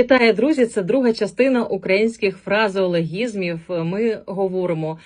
Вітаю, друзі! Це друга частина українських фразеологізмів. Ми говоримо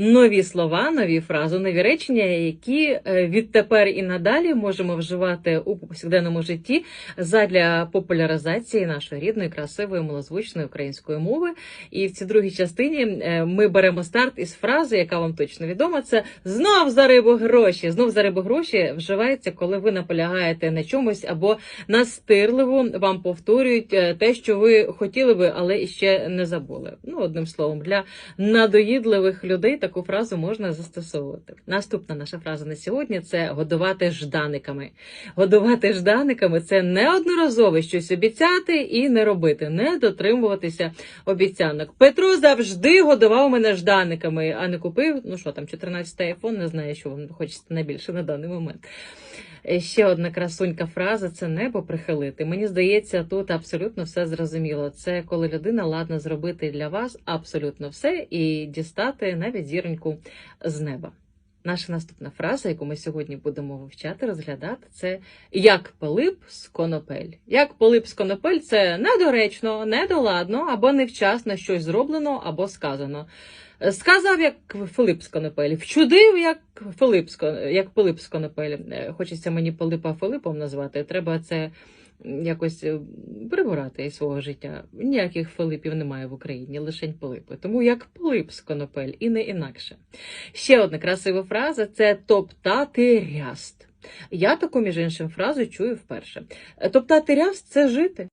нові слова, нові фрази, нові речення, які е, відтепер і надалі можемо вживати у повсякденному житті задля популяризації нашої рідної, красивої, малозвучної української мови. І в цій другій частині е, ми беремо старт із фрази, яка вам точно відома. Це знов за рибу гроші. Знов за рибу гроші вживається, коли ви наполягаєте на чомусь або настирливо вам повторюють е, те, що ви хотіли би, але ще не забули. Ну, одним словом, для надоїдливих людей таку фразу можна застосовувати. Наступна наша фраза на сьогодні це годувати жданиками. Годувати жданиками це неодноразово щось обіцяти і не робити, не дотримуватися обіцянок. Петро завжди годував мене жданиками, а не купив. Ну що там, 14 айфон, не знаю, що вам хочеться найбільше на даний момент. Е, Ще одна красунька фраза це небо прихилити. Мені здається, тут абсолютно все зрозуміло. Це коли людина ладна зробити для вас абсолютно все і дістати навіть зіроньку з неба. Наша наступна фраза, яку ми сьогодні будемо вивчати, розглядати, це як Пилип з конопель. Як Пилип з конопель це недоречно, недоладно або невчасно щось зроблено або сказано. Сказав, як Филип з конопель, вчудив, як Филип з як Пилип з конопель. Е, Хочеться мені Пилипа Филипом назвати. Треба це якось е, прибирати із свого життя. Ніяких Филипів немає в Україні, лише Пилипи. Тому як Пилип з конопель і не інакше. Ще одна красива фраза це топтати ряст. Я таку, між іншим, фразу чую вперше. Топтати ряст це жити.